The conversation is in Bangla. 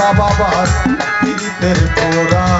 বাবার পীড়িতের পোড়া